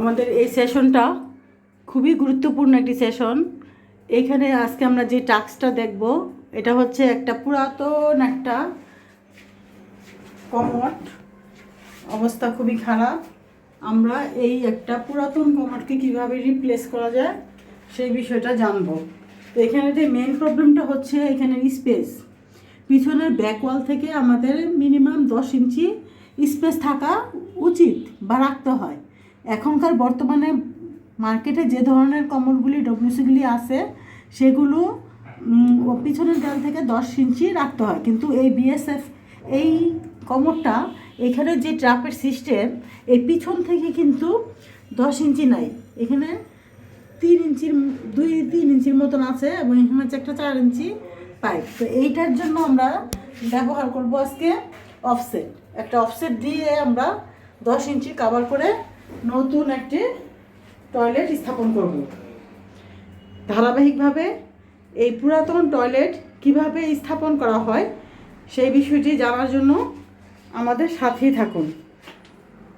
আমাদের এই সেশনটা খুবই গুরুত্বপূর্ণ একটি সেশন এখানে আজকে আমরা যে টাস্কটা দেখব, এটা হচ্ছে একটা পুরাতন একটা কমট অবস্থা খুবই খারাপ। আমরা এই একটা পুরাতন কমটকে কীভাবে রিপ্লেস করা যায়, সেই বিষয়টা জানব। তো এখানে যে মেন প্রবলেমটা হচ্ছে এখানের স্পেস পিছনের ব্যাক ওয়াল থেকে আমাদের মিনিমাম দশ ইঞ্চি স্পেস থাকা উচিত বা রাখতে হয়। এখনকার বর্তমানে মার্কেটে যে ধরনের কমলগুলি ডব্লিউসিগুলি আছে, সেগুলো পিছনের দেয়াল থেকে দশ ইঞ্চি রাখতে হয়। কিন্তু এই বিএসএফ এই কমরটা এখানে যে ট্রাপের সিস্টেম, এই পিছন থেকে কিন্তু দশ ইঞ্চি নাই। এখানে তিন ইঞ্চির, দুই, তিন ইঞ্চির মতন আছে এবং এখানে হচ্ছে একটা চার ইঞ্চি পাইপ। তো এইটার জন্য আমরা ব্যবহার করব আজকে অফসেট একটা অফসেট দিয়ে আমরা দশ ইঞ্চি কাভার করে নতুন একটি টয়লেট স্থাপন করব। ধারাবাহিকভাবে এই পুরাতন টয়লেট কীভাবে স্থাপন করা হয় সেই বিষয়টি জানার জন্য আমাদের সাথেই থাকুন।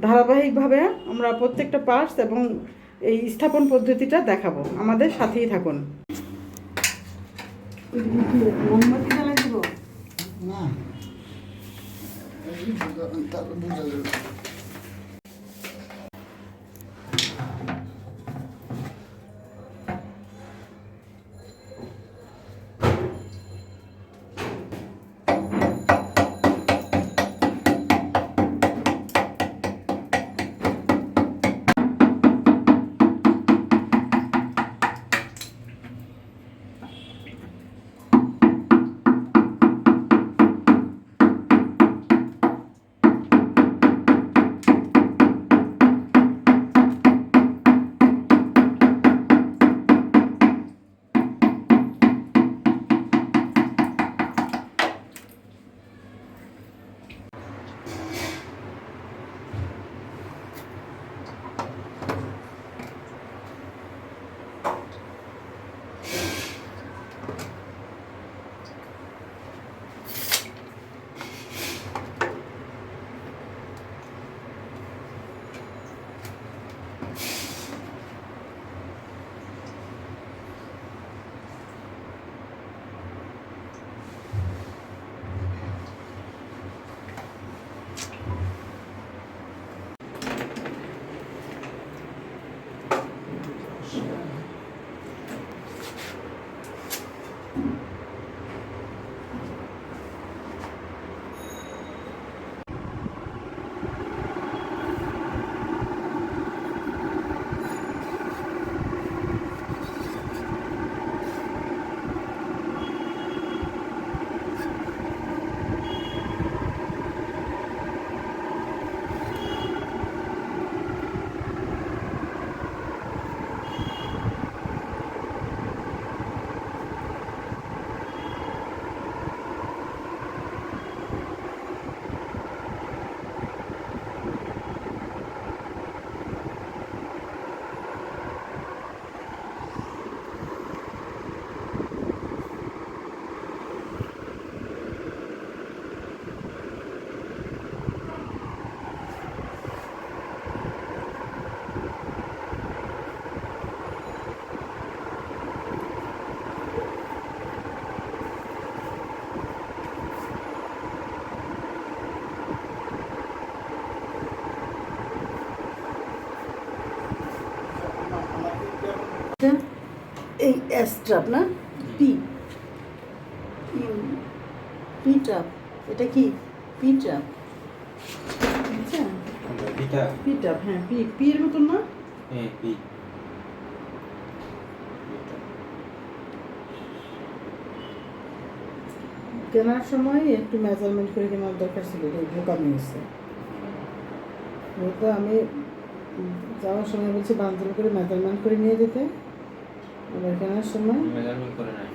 ধারাবাহিকভাবে আমরা প্রত্যেকটা পার্টস এবং এই স্থাপন পদ্ধতিটা দেখাবো। আমাদের সাথেই থাকুন। না। এই এই এস ট্রাপ না? পি পি ট্রাপ এটা কি? পি ট্রাপ আচ্ছা। পি ট্রাপ হ্যাঁ পি পি এর মতন না? হ্যাঁ পি কেনার সময় একটু মেজারমেন্ট করে কেনার দরকার ছিল বোকামি হয়েছে। আমি যাওয়ার সময় বলছি বান্ধব করে মেজারমেন্ট করে নিয়ে যেতে। আবার কেনার সময় মেজারমেন্ট করে নাই।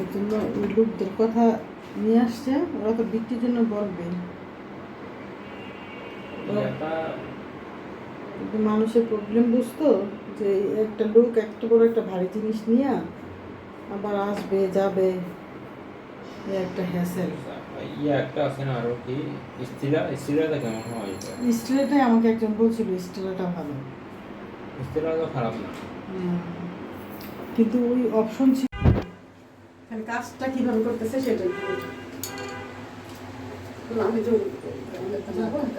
এই জন্য লোকদের কথা নিয়ে আসছে ওরা তো বিক্রির জন্য বলবে মানুষের প্রবলেম বুঝতো যে একটা লোক একটা বড় একটা ভারী জিনিস নিয়ে আবার আসবে যাবে একটা হ্যাসেল ইয়ে একটা আছে না আরও কি? স্টিলা স্টিলাটা কেমন হয় স্টিলেটাই আমাকে একজন বলছিল স্টিলেটা ভালো। স্টিলা খারাপ না। কিন্তু ওই অপশন ছিল। তাহলে কাজটা কীভাবে করতেছে সেটাই আমি তো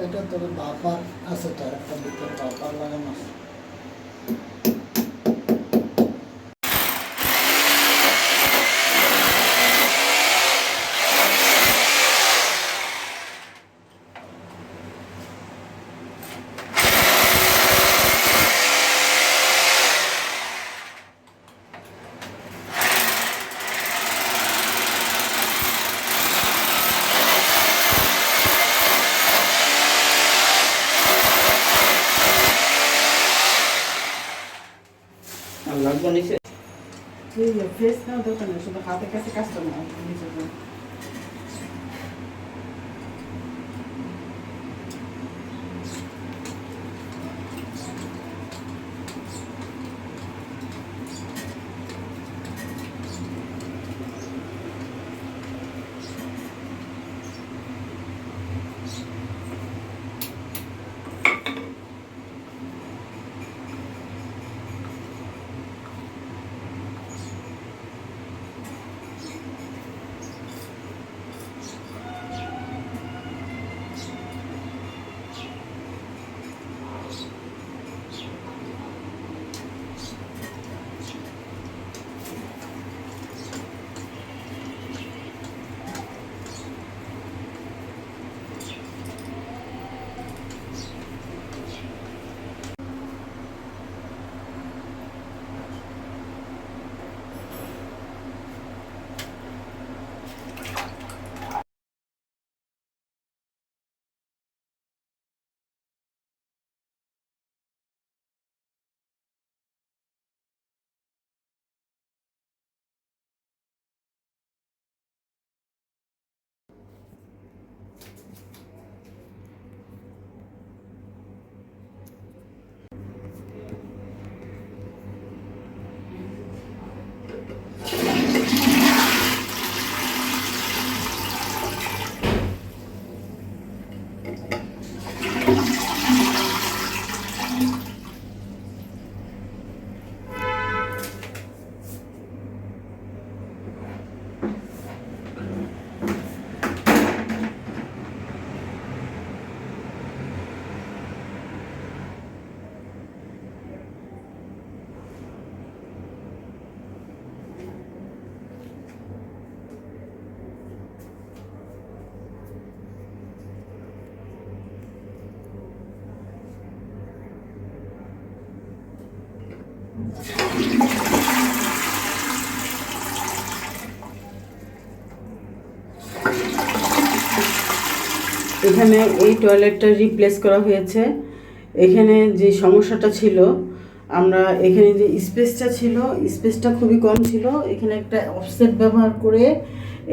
এটা তোর বাবার আছে তো একটা বাবার লাগানো আছে। Το ίδιο φίσκα, να ίδιο φίσκα, το ίδιο φίσκα, το ίδιο φίσκα, το. এখানে এই টয়লেটটা রিপ্লেস করা হয়েছে। এখানে যে সমস্যাটা ছিল, আমরা এখানে যে স্পেসটা ছিল স্পেসটা খুবই কম ছিল। এখানে একটা অফসেট ব্যবহার করে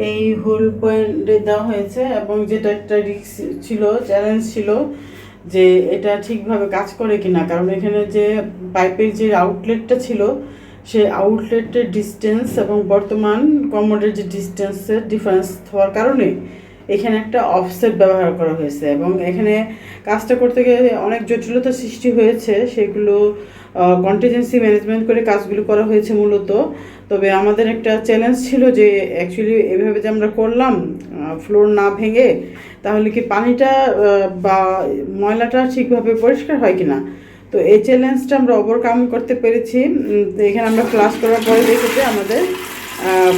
এই হোল পয়েন্টে দেওয়া হয়েছে এবং যেটা একটা রিক্স ছিল চ্যালেঞ্জ ছিল যে এটা ঠিকভাবে কাজ করে কিনা। কারণ এখানে যে পাইপের যে আউটলেটটা ছিল সেই আউটলেটের ডিস্টেন্স এবং বর্তমান কমোডের যে ডিস্টেন্সের ডিফারেন্স হওয়ার কারণে এখানে একটা অফসেট ব্যবহার করা হয়েছে এবং এখানে কাজটা করতে গেলে অনেক জটিলতা সৃষ্টি হয়েছে। সেগুলো কন্টিজেন্সি ম্যানেজমেন্ট করে কাজগুলো করা হয়েছে মূলত। তবে আমাদের একটা চ্যালেঞ্জ ছিল যে অ্যাকচুয়ালি এভাবে যে আমরা করলাম ফ্লোর না ভেঙে, তাহলে কি পানিটা বা ময়লাটা ঠিকভাবে পরিষ্কার হয় কিনা? তো এই চ্যালেঞ্জটা আমরা ওভারকাম করতে পেরেছি। এখানে আমরা ক্লাস করার পরে দেখেছি আমাদের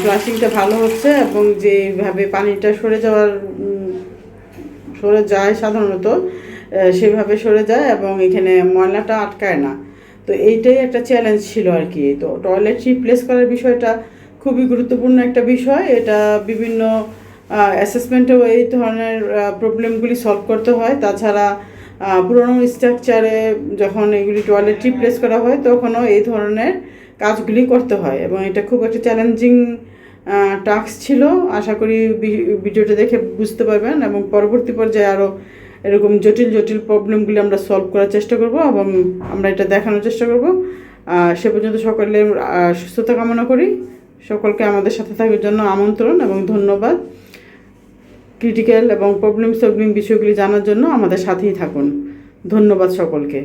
ফ্লাশিংটা ভালো হচ্ছে এবং যেভাবে পানিটা সরে যাওয়ার সরে যায় সাধারণত সেভাবে সরে যায় এবং এখানে ময়লাটা আটকায় না। তো এইটাই একটা চ্যালেঞ্জ ছিল আর কি। তো টয়লেট রিপ্লেস করার বিষয়টা খুবই গুরুত্বপূর্ণ একটা বিষয়। এটা বিভিন্ন অ্যাসেসমেন্টেও এই ধরনের প্রবলেমগুলি সলভ করতে হয়। তাছাড়া পুরনো স্ট্রাকচারে যখন এগুলি টয়লেট রিপ্লেস করা হয়, তখনও এই ধরনের কাজগুলি করতে হয় এবং এটা খুব একটা চ্যালেঞ্জিং টাস্ক ছিল। আশা করি ভিডিওটা দেখে বুঝতে পারবেন এবং পরবর্তী পর্যায়ে আরও এরকম জটিল জটিল প্রবলেমগুলি আমরা সলভ করার চেষ্টা করব এবং আমরা এটা দেখানোর চেষ্টা করব। সে পর্যন্ত সকলের সুস্থতা কামনা করি। সকলকে আমাদের সাথে থাকার জন্য আমন্ত্রণ এবং ধন্যবাদ। ক্রিটিক্যাল এবং প্রবলেম সলভিং বিষয়গুলি জানার জন্য আমাদের সাথেই থাকুন। ধন্যবাদ সকলকে।